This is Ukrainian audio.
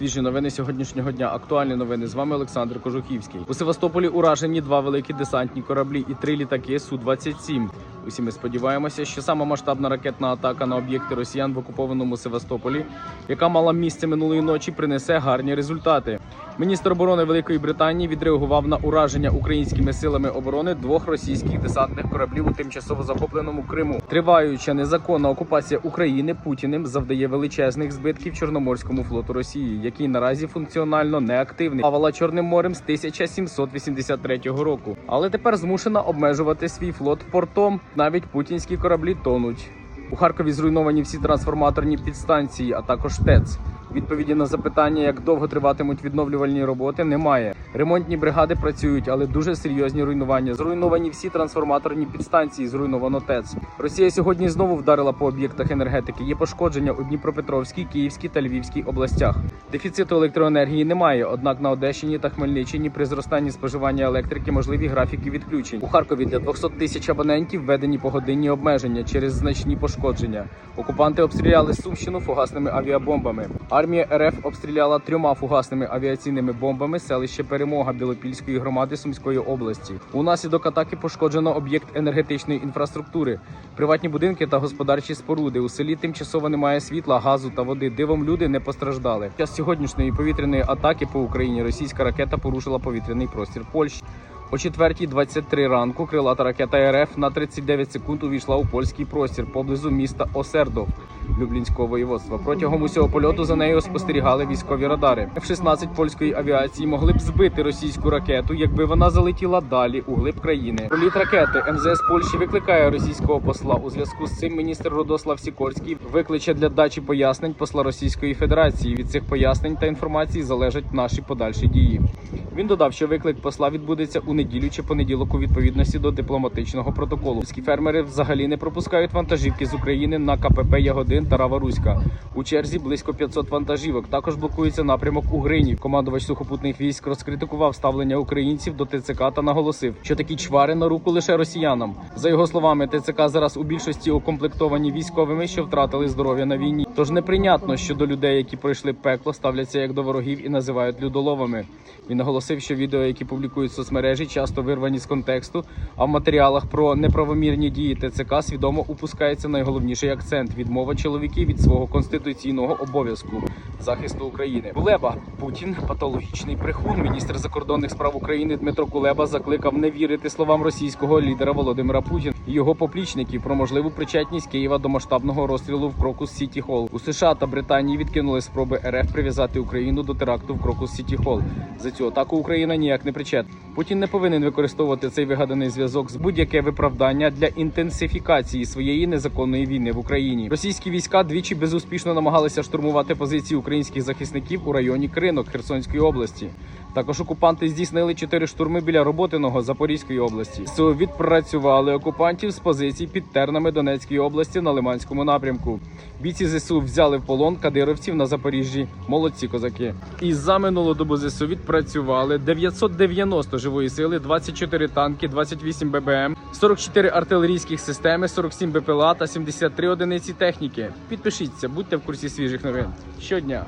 Свіжі новини сьогоднішнього дня. Актуальні новини. З вами Олександр Кожухівський. У Севастополі уражені два великі десантні кораблі і три літаки Су-27. Усі ми сподіваємося, що сама масштабна ракетна атака на об'єкти росіян в окупованому Севастополі, яка мала місце минулої ночі, принесе гарні результати. Міністр оборони Великої Британії відреагував на ураження українськими силами оборони двох російських десантних кораблів у тимчасово захопленому Криму. Триваюча незаконна окупація України Путіним завдає величезних збитків Чорноморському флоту Росії, який наразі функціонально неактивний. Плавала Чорним морем з 1783 року, але тепер змушена обмежувати свій флот портом. Навіть путінські кораблі тонуть. У Харкові зруйновані всі трансформаторні підстанції, а також ТЕЦ. Відповіді на запитання, як довго триватимуть відновлювальні роботи, немає. Ремонтні бригади працюють, але дуже серйозні руйнування. Зруйновані всі трансформаторні підстанції, зруйновано ТЕЦ. Росія сьогодні знову вдарила по об'єктах енергетики. Є пошкодження у Дніпропетровській, Київській та Львівській областях. Дефіциту електроенергії немає. Однак на Одещині та Хмельниччині при зростанні споживання електрики можливі графіки відключень. У Харкові для 200 тисяч абонентів введені погодинні обмеження через значні пошкодження. Окупанти обстріляли Сумщину фугасними авіабомбами. Армія РФ обстріляла трьома фугасними авіаційними бомбами селище Перемога Білопільської громади Сумської області. Унаслідок атаки пошкоджено об'єкт енергетичної інфраструктури, приватні будинки та господарчі споруди. У селі тимчасово немає світла, газу та води. Дивом люди не постраждали. Час сьогоднішньої повітряної атаки по Україні російська ракета порушила повітряний простір Польщі. О 4.23 ранку крилата ракета РФ на 39 секунд увійшла у польський простір поблизу міста Осердов Люблінського воєводства. Протягом усього польоту за нею спостерігали військові радари. F-16 польської авіації могли б збити російську ракету, якби вона залетіла далі у глиб країни. Проліт ракети МЗС Польщі викликає російського посла. У зв'язку з цим міністр Родослав Сікорський викличе для дачі пояснень посла Російської Федерації. Від цих пояснень та інформації залежать наші подальші дії. Він додав, що виклик посла відбудеться у неділю чи понеділок у відповідності до дипломатичного протоколу. Польські фермери взагалі не пропускають вантажівки з України на КПП Ягодин та Рава-Руська. У черзі близько 500 вантажівок. Також блокується напрямок у Грині. Командувач сухопутних військ розкритикував ставлення українців до ТЦК та наголосив, що такі чвари на руку лише росіянам. За його словами, ТЦК зараз у більшості укомплектовані військовими, що втратили здоров'я на війні. Тож неприйнятно, що до людей, які пройшли пекло, ставляться як до ворогів і називають людоловами. Він наголосив, що відео, які публікують соцмережі, часто вирвані з контексту. А в матеріалах про неправомірні дії ТЦК свідомо упускається найголовніший акцент відмова чоловіків від свого конституційного обов'язку захисту України. Кулеба Путін патологічний брехун. Міністр закордонних справ України Дмитро Кулеба закликав не вірити словам російського лідера Володимира Путіна і його поплічників про можливу причетність Києва до масштабного розстрілу в Крокус Сіті Холл. У США та Британії відкинули спроби РФ прив'язати Україну до теракту в Крокус Сіті Холл. За цю атаку Україна ніяк не причетна. Путін не повинен використовувати цей вигаданий зв'язок з будь-яке виправдання для інтенсифікації своєї незаконної війни в Україні. Російські війська двічі безуспішно намагалися штурмувати позиції українських захисників у районі Кринок Херсонської області. Також окупанти здійснили чотири штурми біля Роботиного Запорізької області. СУ відпрацювали окупантів з позицій під тернами Донецької області на Лиманському напрямку. Бійці ЗСУ взяли в полон кадировців на Запоріжжі. Молодці козаки. І за минулу добу ЗСУ відпрацювали 990 живої сили, 24 танки, 28 ББМ, 44 артилерійських системи, 47 БПЛА та 73 одиниці техніки. Підпишіться, будьте в курсі свіжих новин щодня.